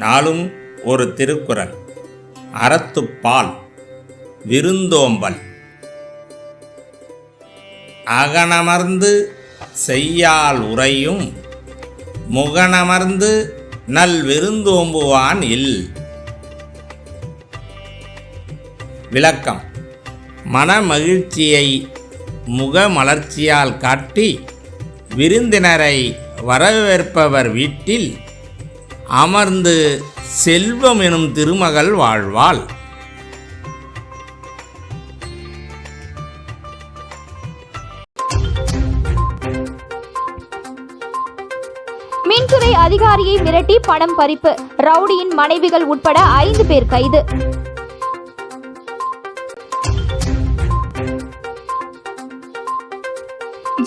நாளும் ஒரு திருக்குறள். அறத்துப்பால் விருந்தோம்பல். அகனமர்ந்து செய்யால் உறையும் முகனமர்ந்து நல் விருந்தோம்புவான் இல். விளக்கம். மனமகிழ்ச்சியை முகமலர்ச்சியால் காட்டி விருந்தினரை வரவேற்பவர் வீட்டில் அமர்ந்து செல்வம் எனும் திருமகள் வாழ்வாள். மின்துறை அதிகாரியை மிரட்டி பணம் பறிப்பு. ரவுடியின் மனைவிகள் உட்பட ஐந்து பேர் கைது.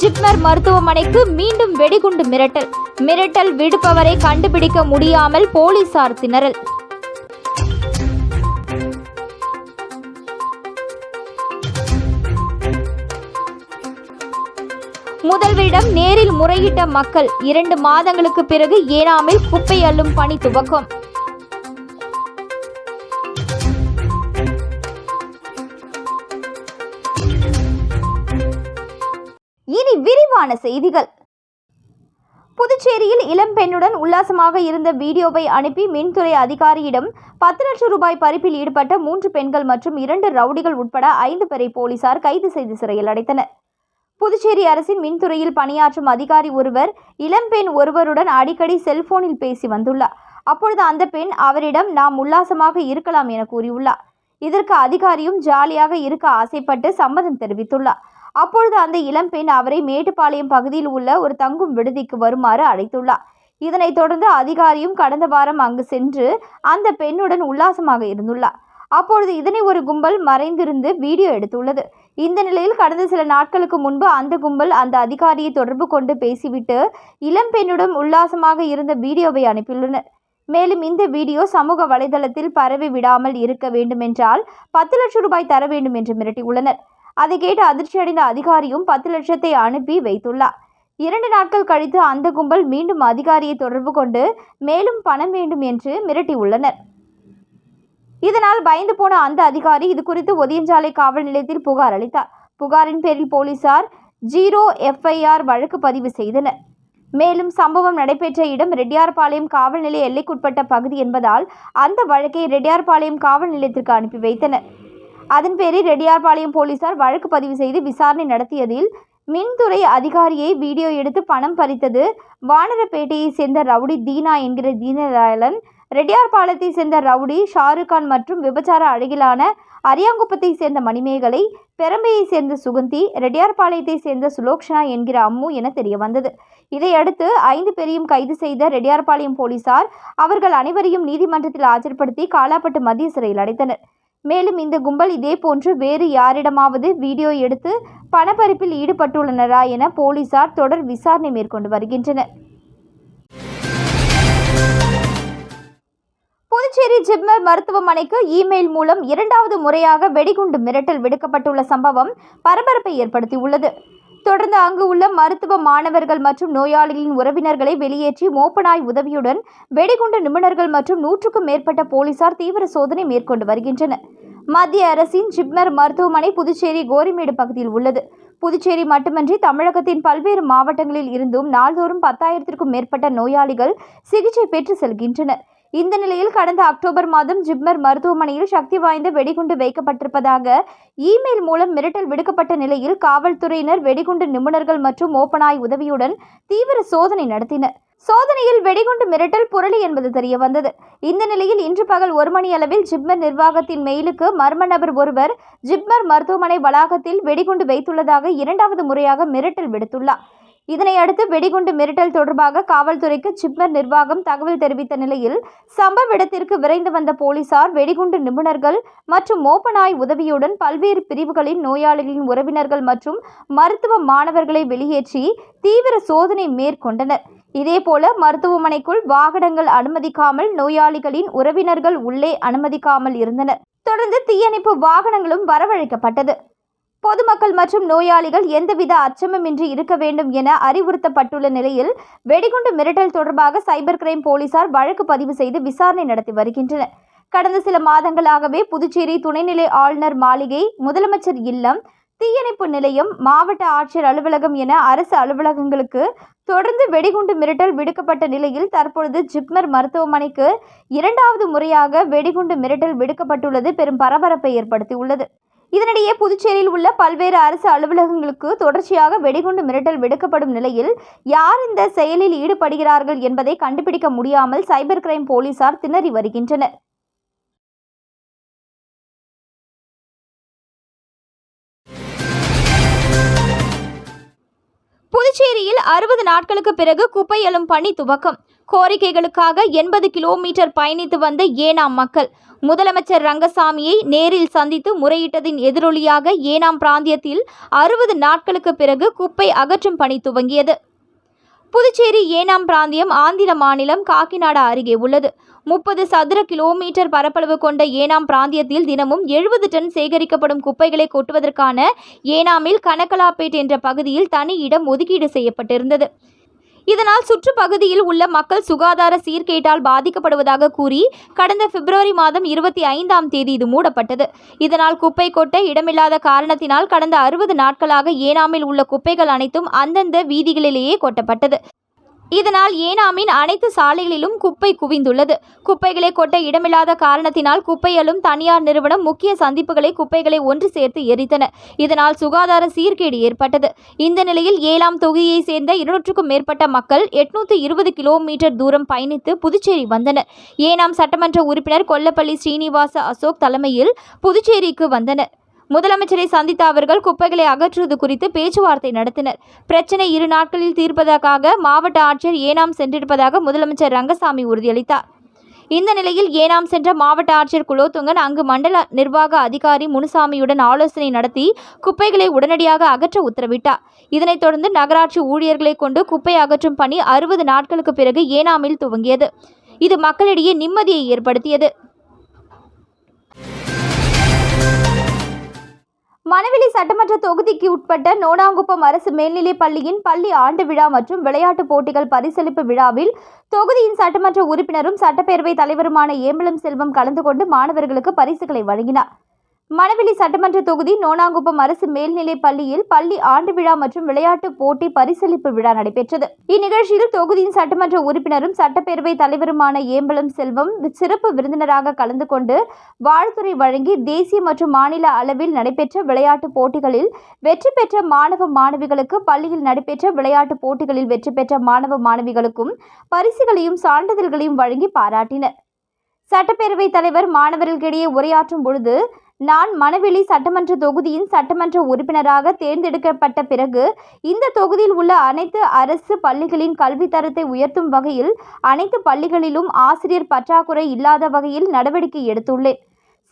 ஜிப்மர் மருத்துவமனைக்கு மீண்டும் வெடிகுண்டு மிரட்டல். மிரட்டல் விடுப்பவரை கண்டுபிடிக்க முடியாமல் போலீசார் திணறல். முதல்வரிடம் நேரில் முறையிட்ட மக்கள் இரண்டு மாதங்களுக்கு பிறகு ஏனாமில் குப்பை அள்ளும் பணி துவக்கம். விரிவான செய்திகள். புதுச்சேரியில் இளம்பெண்ணுடன் உல்லாசமாக இருந்த வீடியோவை அனுப்பி மின்துறை அதிகாரியிடம் பத்து லட்சம் ரூபாய் பறிப்பில் ஈடுபட்ட மூன்று பெண்கள் மற்றும் இரண்டு ரவுடிகள் உட்பட ஐந்து பேரை போலீசார் கைது செய்து சிறையில் அடைத்தனர். புதுச்சேரி அரசின் மின்துறையில் பணியாற்றும் அதிகாரி ஒருவர் இளம்பெண் ஒருவருடன் அடிக்கடி செல்போனில் பேசி வந்துள்ளார். அப்பொழுது அந்த பெண் அவரிடம் நாம் உல்லாசமாக இருக்கலாம் என கூறியுள்ளார். இதற்கு அதிகாரியும் ஜாலியாக இருக்க ஆசைப்பட்டு சம்மதம் தெரிவித்துள்ளார். அப்பொழுது அந்த இளம்பெண் அவரை மேட்டுப்பாளையம் பகுதியில் உள்ள ஒரு தங்கும் விடுதிக்கு வருமாறு அழைத்துள்ளார். இதனைத் தொடர்ந்து அதிகாரியும் கடந்த வாரம் அங்கு சென்று அந்த பெண்ணுடன் உல்லாசமாக இருந்துள்ளார். அப்பொழுது இதனை ஒரு கும்பல் மறைந்திருந்து வீடியோ எடுத்துள்ளது. இந்த நிலையில் கடந்த சில நாட்களுக்கு முன்பு அந்த கும்பல் அந்த அதிகாரியை தொடர்பு கொண்டு பேசிவிட்டு இளம்பெண்ணுடன் உல்லாசமாக இருந்த வீடியோவை அனுப்பியுள்ளனர். மேலும் இந்த வீடியோ சமூக வலைதளத்தில் பரவி விடாமல் இருக்க வேண்டுமென்றால் பத்து லட்சம் ரூபாய் தர வேண்டும் என்று மிரட்டியுள்ளனர். அதை கேட்டு அதிர்ச்சியடைந்த அதிகாரியும் பத்து லட்சத்தை அனுப்பி வைத்துள்ளார். இரண்டு நாட்கள் கழித்து அந்த கும்பல் மீண்டும் அதிகாரியை தொடர்பு கொண்டு மேலும் பணம் வேண்டும் என்று மிரட்டியுள்ளனர். இதனால் பயந்து போன அந்த அதிகாரி இது குறித்து ஒதியஞ்சாலை காவல் நிலையத்தில் புகார் அளித்தார். புகாரின் பேரில் போலீசார் ஜீரோ எஃப்ஐஆர் வழக்கு பதிவு செய்தனர். மேலும் சம்பவம் நடைபெற்ற இடம் ரெட்டியார்பாளையம் காவல் நிலைய எல்லைக்குட்பட்ட பகுதி என்பதால் அந்த வழக்கை ரெட்டியார்பாளையம் காவல் நிலையத்திற்கு அனுப்பி வைத்தனர். அதன் பேரில் ரெடியார்பாளையம் போலீசார் வழக்கு பதிவு செய்து விசாரணை நடத்தியதில் மின்துறை அதிகாரியை வீடியோ எடுத்து பணம் பறித்தது. வானரப்பேட்டையை சேர்ந்த ரவுடி தீனா என்கிற தீனதயாளன் ரெட்டியார்பாளையத்தை சேர்ந்த ரவுடி ஷாருக்கான் மற்றும் விபச்சார அழகிலான அரியாங்குப்பத்தை சேர்ந்த மணிமேகலை பெரம்பையை சேர்ந்த சுகந்தி ரெட்டியார்பாளையத்தை சேர்ந்த சுலோக்ஷனா என்கிற அம்மு என தெரிய வந்தது இதையடுத்து ஐந்து பேரையும் கைது செய்த ரெட்டியார்பாளையம் போலீசார் அவர்கள் அனைவரையும் நீதிமன்றத்தில் ஆஜர்படுத்தி காலாப்பட்டு மத்திய சிறையில் அடைத்தனர். மேலும் இந்த கும்பல் இதேபோன்று வேறு யாரிடமாவது வீடியோ எடுத்து பணப்பறிப்பில் ஈடுபட்டுள்ளனரா என போலீசார் தொடர் விசாரணை மேற்கொண்டு வருகின்றனர். புதுச்சேரி ஜிப்மர் மருத்துவமனைக்கு இமெயில் மூலம் இரண்டாவது முறையாக வெடிகுண்டு மிரட்டல் விடுக்கப்பட்டுள்ள சம்பவம் பரபரப்பை ஏற்படுத்தியுள்ளது. தொடர்ந்து அங்கு உள்ள மருத்துவ மாணவர்கள் மற்றும் நோயாளிகளின் உறவினர்களை வெளியேற்றி மோப்பனாய் உதவியுடன் வெடிகுண்டு நிபுணர்கள் மற்றும் நூற்றுக்கும் மேற்பட்ட போலீசார் தீவிர சோதனை மேற்கொண்டு வருகின்றனர். மத்திய அரசின் ஜிப்மர் மருத்துவமனை புதுச்சேரி கோரிமேடு பகுதியில் உள்ளது. புதுச்சேரி மட்டுமின்றி தமிழகத்தின் பல்வேறு மாவட்டங்களில் இருந்தும் நாள்தோறும் பத்தாயிரத்திற்கும் மேற்பட்ட நோயாளிகள் சிகிச்சை பெற்று செல்கின்றனர். இந்த நிலையில் கடந்த அக்டோபர் மாதம் ஜிப்மர் மருத்துவமனையில் சக்தி வாய்ந்த வெடிகுண்டு வைக்கப்பட்டிருப்பதாக இமெயில் மூலம் மிரட்டல் விடுக்கப்பட்ட நிலையில் காவல்துறையினர் வெடிகுண்டு நிபுணர்கள் மற்றும் ஓப்பனாய் உதவியுடன் தீவிர சோதனை நடத்தினர். சோதனையில் வெடிகுண்டு மிரட்டல் புரளி என்பது தெரிய வந்தது இந்த நிலையில் இன்று பகல் ஒரு மணி அளவில் ஜிப்மர் நிர்வாகத்தின் மெயிலுக்கு மர்ம நபர் ஒருவர் ஜிப்மர் மருத்துவமனை வளாகத்தில் வெடிகுண்டு வைத்துள்ளதாக இரண்டாவது முறையாக மிரட்டல் விடுத்துள்ளார். இதனையடுத்து வெடிகுண்டு மிரட்டல் தொடர்பாக காவல்துறைக்கு ஜிப்மர் நிர்வாகம் தகவல் தெரிவித்த நிலையில் சம்பவ இடத்திற்கு விரைந்து வந்த போலீசார் வெடிகுண்டு நிபுணர்கள் மற்றும் மோப்பநாய் உதவியுடன் பல்வேறு பிரிவுகளின் நோயாளிகளின் உறவினர்கள் மற்றும் மருத்துவ மாணவர்களை வெளியேற்றி தீவிர சோதனை மேற்கொண்டனர். இதேபோல மருத்துவமனைக்குள் வாகனங்கள் அனுமதிக்காமல் நோயாளிகளின் உறவினர்கள் உள்ளே அனுமதிக்காமல் இருந்தனர். தொடர்ந்து தீயணைப்பு வாகனங்களும் வரவழைக்கப்பட்டது. பொதுமக்கள் மற்றும் நோயாளிகள் எந்தவித அச்சமுமின்றி இருக்க வேண்டும் என அறிவுறுத்தப்பட்டுள்ள நிலையில் வெடிகுண்டு மிரட்டல் தொடர்பாக சைபர் கிரைம் போலீசார் வழக்கு பதிவு செய்து விசாரணை நடத்தி வருகின்றனர். கடந்த சில மாதங்களாகவே புதுச்சேரி துணைநிலை ஆளுநர் மாளிகை முதலமைச்சர் இல்லம் தீயணைப்பு நிலையம் மாவட்ட ஆட்சியர் அலுவலகம் என அரசு அலுவலகங்களுக்கு தொடர்ந்து வெடிகுண்டு மிரட்டல் விடுக்கப்பட்ட நிலையில் தற்பொழுது ஜிப்மர் மருத்துவமனைக்கு இரண்டாவது முறையாக வெடிகுண்டு மிரட்டல் விடுக்கப்பட்டுள்ளது. பெரும் பரபரப்பை ஏற்படுத்தியுள்ளது. இதனிடையே புதுச்சேரியில் உள்ள பல்வேறு அரசு அலுவலகங்களுக்கு தொடர்ச்சியாக வெடிகுண்டு மிரட்டல் விடுக்கப்படும் நிலையில் யார் இந்த செயலில் ஈடுபடுகிறார்கள் என்பதை கண்டுபிடிக்க முடியாமல் சைபர் கிரைம் போலீசார் திணறி வருகின்றனர். புதுச்சேரியில் அறுபது நாட்களுக்கு பிறகு குப்பை எழும் பணி துவக்கம். கோரிக்கைகளுக்காக எண்பது கிலோமீட்டர் பயணித்து வந்த ஏனாம் மக்கள். முதலமைச்சர் ரங்கசாமியை நேரில் சந்தித்து முறையிட்டதின் எதிரொலியாக ஏனாம் பிராந்தியத்தில் அறுபது நாட்களுக்கு பிறகு குப்பை அகற்றும் பணி துவங்கியது. புதுச்சேரி ஏனாம் பிராந்தியம் ஆந்திர மாநிலம் காக்கிநாடா அருகே உள்ளது. முப்பது சதுர கிலோமீட்டர் பரப்பளவு கொண்ட ஏனாம் பிராந்தியத்தில் தினமும் எழுபது டன் சேகரிக்கப்படும் குப்பைகளை கொட்டுவதற்கான ஏனாமில் கனகலாப்பேட் என்ற பகுதியில் தனி இடம் ஒதுக்கீடு செய்யப்பட்டிருந்தது. இதனால் சுற்றுப்பகுதியில் உள்ள மக்கள் சுகாதார சீர்கேட்டால் பாதிக்கப்படுவதாக கூறி கடந்த பிப்ரவரி மாதம் இருபத்தி ஐந்தாம் தேதி இது மூடப்பட்டது. இதனால் குப்பை கொட்ட இடமில்லாத காரணத்தினால் கடந்த அறுபது நாட்களாக ஏனாமில் உள்ள குப்பைகள் அனைத்தும் அந்தந்த வீதிகளிலேயே கொட்டப்பட்டது. இதனால் ஏனாமின் அனைத்து சாலைகளிலும் குப்பை குவிந்துள்ளது. குப்பைகளை கொட்ட இடமில்லாத காரணத்தினால் குப்பையலும் தனியார் நிறுவனம் முக்கிய சந்திப்புகளை குப்பைகளை ஒன்று சேர்த்து எரித்தன. இதனால் சுகாதார சீர்கேடு ஏற்பட்டது. இந்த நிலையில் ஏழாம் தொகுதியை சேர்ந்த இருநூற்றுக்கும் மேற்பட்ட மக்கள் எட்நூத்தி இருபது கிலோமீட்டர் தூரம் பயணித்து புதுச்சேரி வந்தனர். ஏனாம் சட்டமன்ற உறுப்பினர் கொல்லப்பள்ளி ஸ்ரீனிவாச அசோக் தலைமையில் புதுச்சேரிக்கு வந்தனர். முதலமைச்சரை சந்தித்த அவர்கள் குப்பைகளை அகற்றுவது குறித்து பேச்சுவார்த்தை நடத்தினர். பிரச்சனை இரு நாட்களில் தீர்ப்பதற்காக மாவட்ட ஆட்சியர் ஏனாம் சென்றிருப்பதாக முதலமைச்சர் ரங்கசாமி உறுதியளித்தார். இந்த நிலையில் ஏனாம் சென்ற மாவட்ட ஆட்சியர் குலோத்துங்கன் அங்கு மண்டல நிர்வாக அதிகாரி முனுசாமியுடன் ஆலோசனை நடத்தி குப்பைகளை உடனடியாக அகற்ற உத்தரவிட்டார். இதனைத் தொடர்ந்து நகராட்சி ஊழியர்களை கொண்டு குப்பை அகற்றும் பணி அறுபது நாட்களுக்கு பிறகு ஏனாமில் துவங்கியது. இது மக்களிடையே நிம்மதியை ஏற்படுத்தியது. மணவெளி சட்டமன்ற தொகுதிக்கு உட்பட்ட நோனாங்குப்பம் அரசு மேல்நிலைப் பள்ளியின் பள்ளி ஆண்டு விழா மற்றும் விளையாட்டுப் போட்டிகள் பரிசளிப்பு விழாவில் தொகுதியின் சட்டமன்ற உறுப்பினரும் சட்டப்பேரவைத் தலைவருமான ஏம்பலம் செல்வம் கலந்து கொண்டு மாணவர்களுக்கு பரிசுகளை வழங்கினார். மணவெளி சட்டமன்ற தொகுதி நோனாங்குப்பம் அரசு மேல்நிலைப் பள்ளியில் பள்ளி ஆண்டு விழா மற்றும் விளையாட்டுப் போட்டி பரிசளிப்பு விழா நடைபெற்றது. இந்நிகழ்ச்சியில் தொகுதியின் சட்டமன்ற உறுப்பினரும் சட்டப்பேரவைத் தலைவருமான ஏம்பலம் செல்வம் சிறப்பு விருந்தினராக கலந்து கொண்டு வாழ்த்துறை வழங்கி தேசிய மற்றும் மாநில அளவில் நடைபெற்ற விளையாட்டுப் போட்டிகளில் வெற்றி பெற்ற மாணவ மாணவிகளுக்கு பள்ளியில் நடைபெற்ற விளையாட்டுப் போட்டிகளில் வெற்றி பெற்ற மாணவ மாணவிகளுக்கும் பரிசுகளையும் சான்றிதழ்களையும் வழங்கி பாராட்டினர். சட்டப்பேரவைத் தலைவர் மாணவர்களுக்கிடையே உரையாற்றும் பொழுது நான் மணவெளி சட்டமன்ற தொகுதியின் சட்டமன்ற உறுப்பினராக தேர்ந்தெடுக்கப்பட்ட பிறகு இந்த தொகுதியில் உள்ள அனைத்து அரசு பள்ளிகளின் கல்வித்தரத்தை உயர்த்தும் வகையில் அனைத்து பள்ளிகளிலும் ஆசிரியர் பற்றாக்குறை இல்லாத வகையில் நடவடிக்கை எடுத்துள்ளேன்.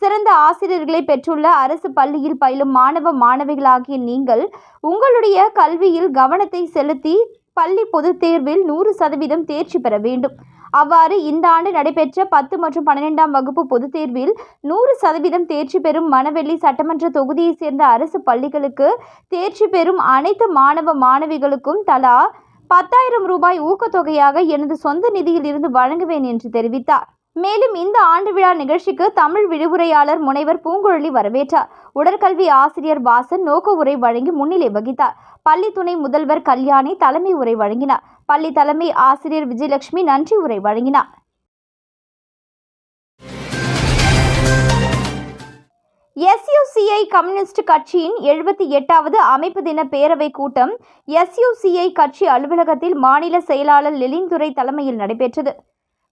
சிறந்த ஆசிரியர்களை பெற்றுள்ள அரசு பள்ளியில் பயிலும் மாணவ மாணவிகளாகிய நீங்கள் உங்களுடைய கல்வியில் கவனத்தை செலுத்தி பள்ளி பொதுத் தேர்வில் நூறு சதவீதம் தேர்ச்சி பெற வேண்டும். அவ்வாறு இந்த ஆண்டு நடைபெற்ற பத்து மற்றும் பன்னிரெண்டாம் வகுப்பு பொதுத் தேர்வில் நூறு சதவீதம் தேர்ச்சி பெறும் மணவெள்ளி சட்டமன்ற தொகுதியைச் சேர்ந்த அரசு பள்ளிகளுக்கு தேர்ச்சி பெறும் அனைத்து மாணவ மாணவிகளுக்கும் தலா பத்தாயிரம் ரூபாய் ஊக்கத்தொகையாக எனது சொந்த நிதியில் இருந்து வழங்குவேன் என்று தெரிவித்தார். மேலும் இந்த ஆண்டு விழா நிகழ்ச்சிக்கு தமிழ் விடுவுரையாளர் முனைவர் பூங்குழலி வரவேற்றார். உடற்கல்வி ஆசிரியர் வாசன் நோக்க உரை வழங்கி முன்னிலை வகித்தார். பள்ளி துணை முதல்வர் கல்யாணி தலைமை உரை வழங்கினார். பள்ளி தலைமை ஆசிரியர் விஜயலட்சுமி நன்றி உரை வழங்கினார். எஸ்யூசிஐ கம்யூனிஸ்ட் கட்சியின் எழுபத்தி எட்டாவது அமைப்பு தின பேரவை கூட்டம் எஸ்யூசிஐ கட்சி அலுவலகத்தில் மாநில செயலாளர் லெலின்துரை தலைமையில் நடைபெற்றது.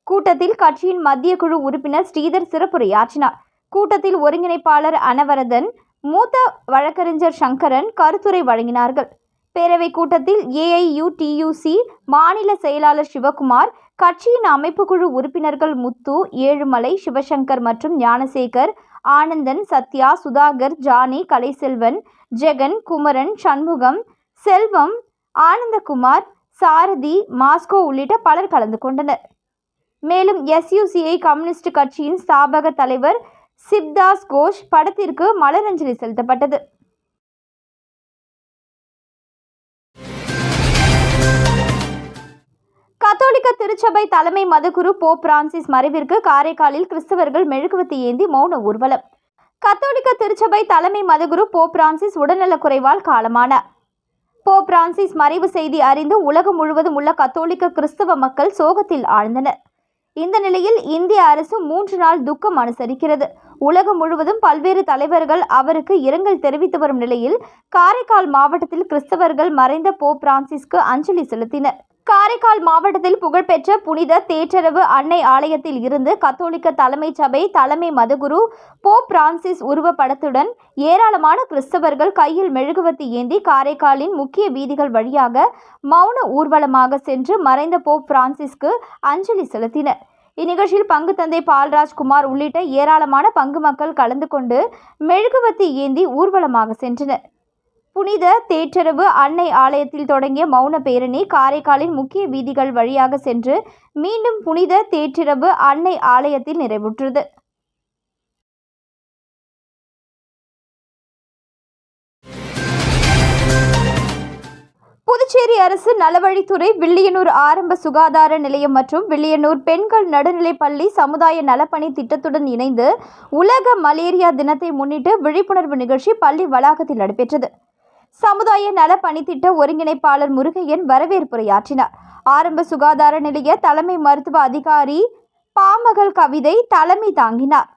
கூட்டத்தில் கட்சியின் மத்திய குழு உறுப்பினர் ஸ்ரீதர் சிறப்புரையாற்றினார். கூட்டத்தில் ஒருங்கிணைப்பாளர் அனவரதன் மூத்த வழக்கறிஞர் சங்கரன் கருத்துரை வழங்கினார்கள். பேரவை கூட்டத்தில் ஏஐயுடியூசி மாநில செயலாளர் சிவகுமார் கட்சியின் அமைப்புக்குழு உறுப்பினர்கள் முத்து ஏழுமலை சிவசங்கர் மற்றும் ஞானசேகர் ஆனந்தன் சத்யா சுதாகர் ஜானி கலைசெல்வன் ஜெகன் குமரன் சண்முகம் செல்வம் ஆனந்தகுமார் சாரதி மாஸ்கோ உள்ளிட்ட பலர் கலந்து கொண்டனர். மேலும் எஸ்யூசிஐ கம்யூனிஸ்ட் கட்சியின் ஸ்தாபக தலைவர் சிப்தாஸ் கோஷ் படத்திற்கு மலரஞ்சலி செலுத்தப்பட்டது. கத்தோலிக்க திருச்சபை தலைமை மதுகுரு போப் பிரான்சிஸ் மறைவிற்கு காரைக்காலில் கிறிஸ்தவர்கள் மெழுகுவத்தி ஏந்தி மௌன ஊர்வலம். கத்தோலிக்க திருச்சபை தலைமை மதுகுரு போப் பிரான்சிஸ் உடல்நலக்குறைவால் காலமானார் போப் பிரான்சிஸ் மறைவு செய்தி அறிந்து உலகம் முழுவதும் உள்ள கத்தோலிக்க கிறிஸ்தவ மக்கள் சோகத்தில் ஆழ்ந்தனர். இந்த நிலையில் இந்திய அரசு மூன்று நாள் துக்கம் அனுசரிக்கிறது. உலகம் முழுவதும் பல்வேறு தலைவர்கள் அவருக்கு இரங்கல் தெரிவித்து வரும் நிலையில் காரைக்கால் மாவட்டத்தில் கிறிஸ்தவர்கள் மறைந்த போ பிரான்சிஸ்க்கு அஞ்சலி செலுத்தினர். காரைக்கால் மாவட்டத்தில் புகழ்பெற்ற புனித தேற்றரவு அன்னை ஆலயத்தில் இருந்து கத்தோலிக்க தலைமைச் சபை தலைமை மதகுரு போப் பிரான்சிஸ் உருவப்படத்துடன் ஏராளமான கிறிஸ்தவர்கள் கையில் மெழுகுவத்தி ஏந்தி காரைக்காலின் முக்கிய வீதிகள் வழியாக மௌன ஊர்வலமாக சென்று மறைந்த போப் பிரான்சிஸ்க்கு அஞ்சலி செலுத்தினர். இந்நிகழ்ச்சியில் பங்கு தந்தை பால்ராஜ்குமார் உள்ளிட்ட ஏராளமான பங்கு மக்கள் கலந்து கொண்டு மெழுகுவத்தி ஏந்தி ஊர்வலமாக சென்றனர். புனித தேற்றரவு அன்னை ஆலயத்தில் தொடங்கிய மௌன பேரணி காரைக்காலின் முக்கிய வீதிகள் வழியாக சென்று மீண்டும் புனித தேற்றிரவு அன்னை ஆலயத்தில் நிறைவுற்றது. புதுச்சேரி அரசு நலவழித்துறை வில்லியனூர் ஆரம்ப சுகாதார நிலையம் மற்றும் வில்லியனூர் பெண்கள் நடுநிலைப் பள்ளி சமுதாய நலப்பணி திட்டத்துடன் இணைந்து உலக மலேரியா தினத்தை முன்னிட்டு விழிப்புணர்வு நிகழ்ச்சி பள்ளி வளாகத்தில் நடைபெற்றது. சமுதாய நல பணித்திட்ட ஒருங்கிணைப்பாளர் முருகையன் வரவேற்புரையாற்றினார். ஆரம்ப சுகாதார நிலைய தலைமை மருத்துவ அதிகாரி பாமகள் கவிதை தலைமை தாங்கினார்.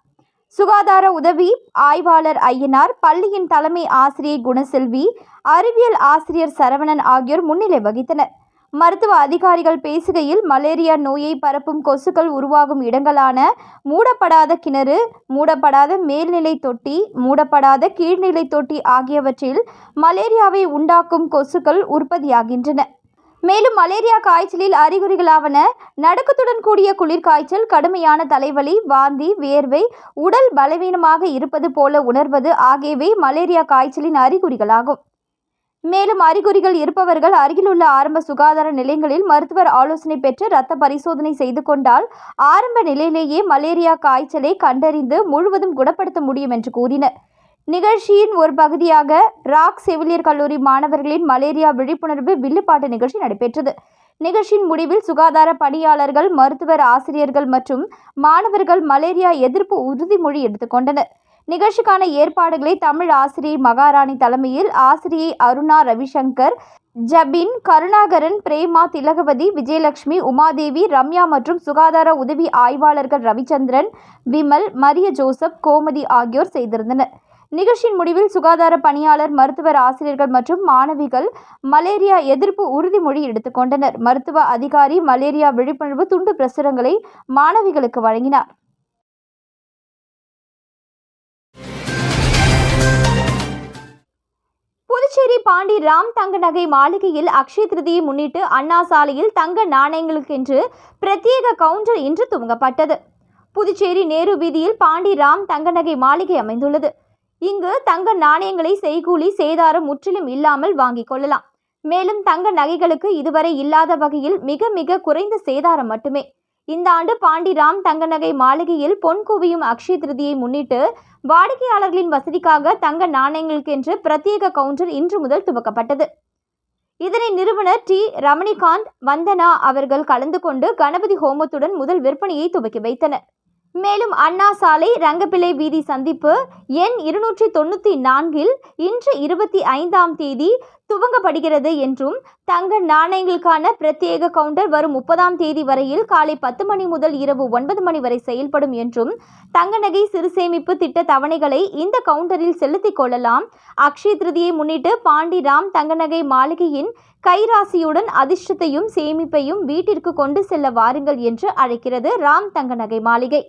சுகாதார உதவி ஆய்வாளர் ஐயனார் பள்ளியின் தலைமை ஆசிரியை குணசெல்வி அறிவியல் ஆசிரியர் சரவணன் ஆகியோர் முன்னிலை வகித்தனர். மருத்துவ அதிகாரிகள் பேசுகையில் மலேரியா நோயை பரப்பும் கொசுக்கள் உருவாகும் இடங்களான மூடப்படாத கிணறு மூடப்படாத மேல்நிலை தொட்டி மூடப்படாத கீழ்நிலை தொட்டி ஆகியவற்றில் மலேரியாவை உண்டாக்கும் கொசுக்கள் உற்பத்தியாகின்றன. மேலும் மலேரியா காய்ச்சலில் அறிகுறிகளாவன நடுக்கத்துடன் கூடிய குளிர்காய்ச்சல் கடுமையான தலைவலி வாந்தி வியர்வை உடல் பலவீனமாக இருப்பது போல உணர்வது ஆகியவை மலேரியா காய்ச்சலின் அறிகுறிகளாகும். மேலும் அறிகுறிகள் இருப்பவர்கள் அருகிலுள்ள ஆரம்ப சுகாதார நிலையங்களில் மருத்துவர் ஆலோசனை பெற்று இரத்த பரிசோதனை செய்து கொண்டால் ஆரம்ப நிலையிலேயே மலேரியா காய்ச்சலை கண்டறிந்து முழுவதும் குணப்படுத்த முடியும் என்று கூறினர். நிகழ்ச்சியின் ஒரு பகுதியாக ராக் செவிலியர் கல்லூரி மாணவர்களின் மலேரியா விழிப்புணர்வு வில்லுப்பாட்டு நிகழ்ச்சி நடைபெற்றது. நிகழ்ச்சியின் முடிவில் சுகாதார பணியாளர்கள் மருத்துவர் ஆசிரியர்கள் மற்றும் மாணவர்கள் மலேரியா எதிர்ப்பு உறுதிமொழி எடுத்துக்கொண்டனர் நிகழ்ச்சிக்கான ஏற்பாடுகளை தமிழ் ஆசிரியர் மகாராணி தலைமையில் ஆசிரியை அருணா ரவிசங்கர் ஜபின் கருணாகரன் பிரேமா திலகவதி விஜயலட்சுமி உமாதேவி ரம்யா மற்றும் சுகாதார உதவி ஆய்வாளர்கள் ரவிச்சந்திரன் விமல் மரிய ஜோசப் கோமதி ஆகியோர் செய்திருந்தனர். நிகழ்ச்சியின் முடிவில் சுகாதார பணியாளர் மருத்துவர் ஆசிரியர்கள் மற்றும் மாணவிகள் மலேரியா எதிர்ப்பு உறுதிமொழி எடுத்துக்கொண்டனர். மருத்துவ அதிகாரி மலேரியா விழிப்புணர்வு துண்டு பிரசுரங்களை மாணவிகளுக்கு வழங்கினார். புதுச்சேரி பாண்டி ராம் தங்க நகை மாளிகையில் அக்ஷய திருதியை முன்னிட்டு அண்ணா சாலையில் தங்க நாணயங்களுக்கென்று பிரத்யேக கவுண்டர் இன்று துவங்கப்பட்டது. புதுச்சேரி நேரு வீதியில் பாண்டி ராம் தங்க நகை மாளிகை அமைந்துள்ளது. இங்கு தங்க நாணயங்களை செய்கூலி சேதாரம் முற்றிலும் இல்லாமல் வாங்கிக் கொள்ளலாம். மேலும் தங்க நகைகளுக்கு இதுவரை இல்லாத வகையில் மிக மிக குறைந்த சேதாரம் மட்டுமே. இந்த ஆண்டு பாண்டிராம் தங்க நகை மாளிகையில் பொன் குவியும் அக்ஷய திருதியை முன்னிட்டு வாடிக்கையாளர்களின் வசதிக்காக தங்க நாணயங்களுக்கென்று பிரத்யேக கவுண்டர் இன்று முதல் துவக்கப்பட்டது. இதனை நிறுவனர் டி. ரமணிகாந்த் வந்தனா அவர்கள் கலந்து கொண்டு கணபதி ஹோமத்துடன் முதல் விற்பனையை துவக்கி வைத்தனர். மேலும் அண்ணா சாலை ரங்கப்பிள்ளை வீதி சந்திப்பு எண் இருநூற்றி தொண்ணூற்றி நான்கில் இன்று இருபத்தி ஐந்தாம் தேதி துவங்கப்படுகிறது என்றும் தங்க நாணயங்களுக்கான பிரத்யேக கவுண்டர் வரும் முப்பதாம் தேதி வரையில் காலை பத்து மணி முதல் இரவு ஒன்பது மணி வரை செயல்படும் என்றும் தங்க நகை சிறு சேமிப்பு திட்ட தவணைகளை இந்த கவுண்டரில் செலுத்திக் கொள்ளலாம். அக்ஷய திருதியை முன்னிட்டு பாண்டிராம் தங்க நகை மாளிகையின் கைராசியுடன் அதிர்ஷ்டத்தையும் சேமிப்பையும் வீட்டிற்கு கொண்டு செல்ல வாருங்கள் என்று அழைக்கிறது ராம் தங்க நகை மாளிகை.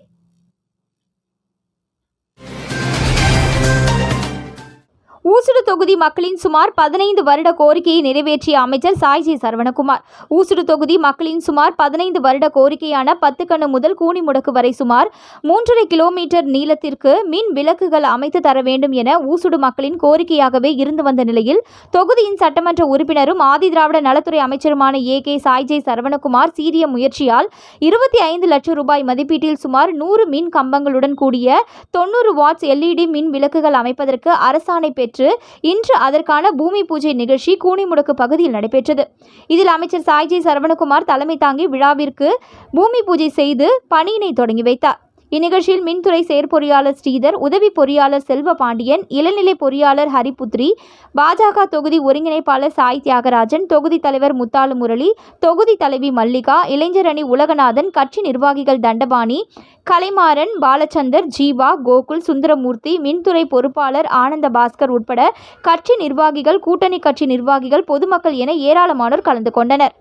ஊசுடு தொகுதி மக்களின் சுமார் பதினைந்து வருட கோரிக்கையை நிறைவேற்றிய அமைச்சர் சாய்ஜி சரவணகுமார். ஊசுடு தொகுதி மக்களின் சுமார் பதினைந்து வருட கோரிக்கையான பத்து கண்ணு முதல் கூனிமுடக்கு வரை சுமார் மூன்றரை கிலோமீட்டர் நீளத்திற்கு மின் விளக்குகள் அமைத்து தர வேண்டும் என ஊசுடு மக்களின் கோரிக்கையாகவே இருந்து வந்த நிலையில் தொகுதியின் சட்டமன்ற உறுப்பினரும் ஆதிதிராவிட நலத்துறை அமைச்சருமான ஏ கே சாய்ஜி சரவணகுமார் சீரிய முயற்சியால் இருபத்தி ஐந்து லட்சம் ரூபாய் மதிப்பீட்டில் சுமார் நூறு மின் கம்பங்களுடன் கூடிய தொண்ணூறு வாட்ஸ் எல்இடி மின் விளக்குகள் அமைப்பதற்கு அரசாணை பெற்று பெற்று இன்று அதற்கான பூமி பூஜை நிகழ்ச்சி கூனிமுடக்கு பகுதியில் நடைபெற்றது. இதில் அமைச்சர் சாய்ஜி சரவணகுமார் தலைமை தாங்கி விழாவிற்கு பூமி பூஜை செய்து பணியினை தொடங்கி வைத்தார். இந்நிகழ்ச்சியில் மின்துறை செயற்பொறியாளர் ஸ்ரீதர் உதவி பொறியாளர் செல்வ பாண்டியன் இளநிலை பொறியாளர் ஹரிபுத்ரி பாஜக தொகுதி ஒருங்கிணைப்பாளர் சாய் தியாகராஜன் தொகுதி தலைவர் முத்தாலு முரளி தொகுதி தலைவி மல்லிகா இளைஞர் அணி உலகநாதன் கட்சி நிர்வாகிகள் தண்டபாணி கலைமாறன் பாலச்சந்தர் ஜீவா கோகுல் சுந்தரமூர்த்தி மின்துறை பொறுப்பாளர் ஆனந்த பாஸ்கர் உட்பட கட்சி நிர்வாகிகள் கூட்டணி கட்சி நிர்வாகிகள் பொதுமக்கள் என ஏராளமானோர் கலந்து கொண்டனர்.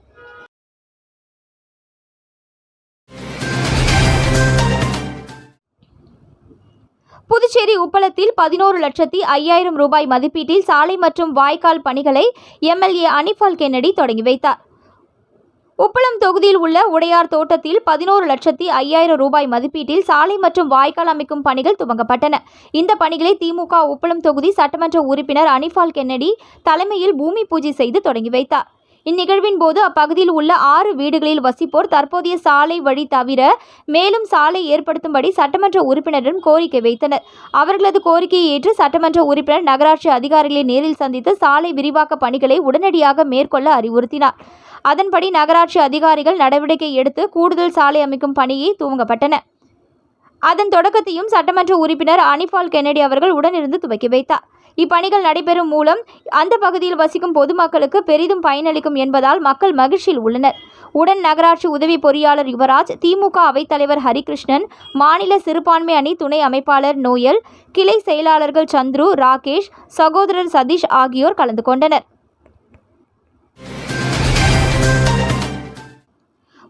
புதுச்சேரி உப்பளத்தில் பதினோரு லட்சத்தி ஐயாயிரம் ரூபாய் மதிப்பீட்டில் சாலை மற்றும் வாய்க்கால் பணிகளை எம்எல்ஏ அனிஃபால் கென்னடி தொடங்கி வைத்தார். உப்பளம் தொகுதியில் உள்ள உடையார் தோட்டத்தில் பதினோரு லட்சத்தி ஐயாயிரம் ரூபாய் மதிப்பீட்டில் சாலை மற்றும் வாய்க்கால் அமைக்கும் பணிகள் துவங்கப்பட்டன. இந்த பணிகளை திமுக உப்பளம் தொகுதி சட்டமன்ற உறுப்பினர் அனிஃபால் கென்னடி தலைமையில் பூமி பூஜை செய்து தொடங்கி வைத்தார். இந்நிகழ்வின் போது அப்பகுதியில் உள்ள ஆறு வீடுகளில் வசிப்போர் தற்போதைய சாலை வழி தவிர மேலும் சாலை ஏற்படுத்தும்படி சட்டமன்ற உறுப்பினரிடம் கோரிக்கை வைத்தனர். அவர்களது கோரிக்கையை ஏற்று சட்டமன்ற உறுப்பினர் நகராட்சி அதிகாரிகளை நேரில் சந்தித்து சாலை விரிவாக்க பணிகளை உடனடியாக மேற்கொள்ள அறிவுறுத்தினார். அதன்படி நகராட்சி அதிகாரிகள் நடவடிக்கை எடுத்து கூடுதல் சாலை அமைக்கும் பணியை துவங்கப்பட்டன. அதன் தொடக்கத்தையும் சட்டமன்ற உறுப்பினர் அனிபால் கென்னடி அவர்கள் உடனிருந்து துவக்கி வைத்தார். இப்பணிகள் நடைபெறும் மூலம் அந்த பகுதியில் வசிக்கும் பொதுமக்களுக்கு பெரிதும் பயனளிக்கும் என்பதால் மக்கள் மகிழ்ச்சியில் உள்ளனர். உடன் நகராட்சி உதவி பொறியாளர் யுவராஜ் திமுக அவைத்தலைவர் ஹரிகிருஷ்ணன் மாநில சிறுபான்மை அணி துணை அமைப்பாளர் நோயல் கிளை செயலாளர்கள் சந்துரு ராகேஷ் சகோதரர் சதீஷ் ஆகியோர் கலந்து கொண்டனர்.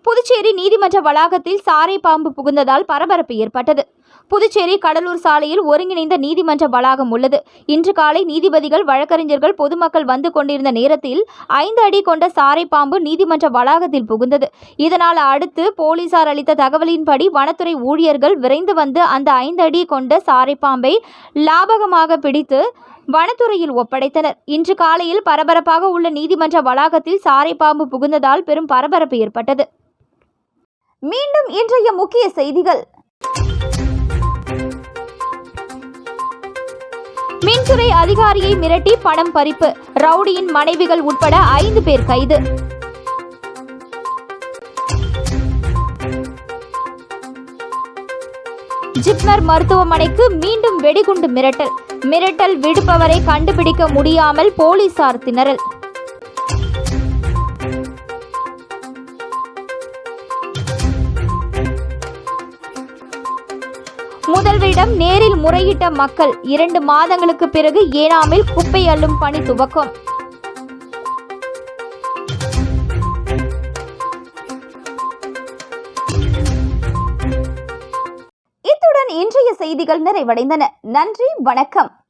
புதுச்சேரி நீதிமன்ற வளாகத்தில் சாரை பாம்பு புகுந்ததால் பரபரப்பு ஏற்பட்டது. புதுச்சேரி கடலூர் சாலையில் ஒருங்கிணைந்த நீதிமன்ற வளாகம் உள்ளது. இன்று காலை நீதிபதிகள் வழக்கறிஞர்கள் பொதுமக்கள் வந்து கொண்டிருந்த நேரத்தில் ஐந்து அடி கொண்ட சாரை பாம்பு நீதிமன்ற வளாகத்தில் புகுந்தது. இதனால் அடுத்து போலீசார் அளித்த தகவலின்படி வனத்துறை ஊழியர்கள் விரைந்து வந்து அந்த ஐந்து அடி கொண்ட சாரை பாம்பை லாபகமாக பிடித்து வனத்துறையில் ஒப்படைத்தனர். இன்று காலையில் பரபரப்பாக உள்ள நீதிமன்ற வளாகத்தில் சாரை பாம்பு புகுந்ததால் பெரும் பரபரப்பு ஏற்பட்டது. மீண்டும் இன்றைய முக்கிய செய்திகள். மின்துறை அதிகாரியை மிரட்டி பணம் பறிப்பு. ரவுடியின் மனைவிகள் உட்பட ஐந்து பேர் கைது. ஜிப்மர் மருத்துவமனைக்கு மீண்டும் வெடிகுண்டு மிரட்டல். மிரட்டல் விடுப்பவரை கண்டுபிடிக்க முடியாமல் போலீசார் திணறல். முதல்வரிடம் நேரில் முறையிட்ட மக்கள் இரண்டு மாதங்களுக்கு பிறகு ஏனாமில் குப்பை அள்ளும் பணி துவக்கம். இத்துடன் இன்றைய செய்திகள் நிறைவடைந்தன. நன்றி வணக்கம்.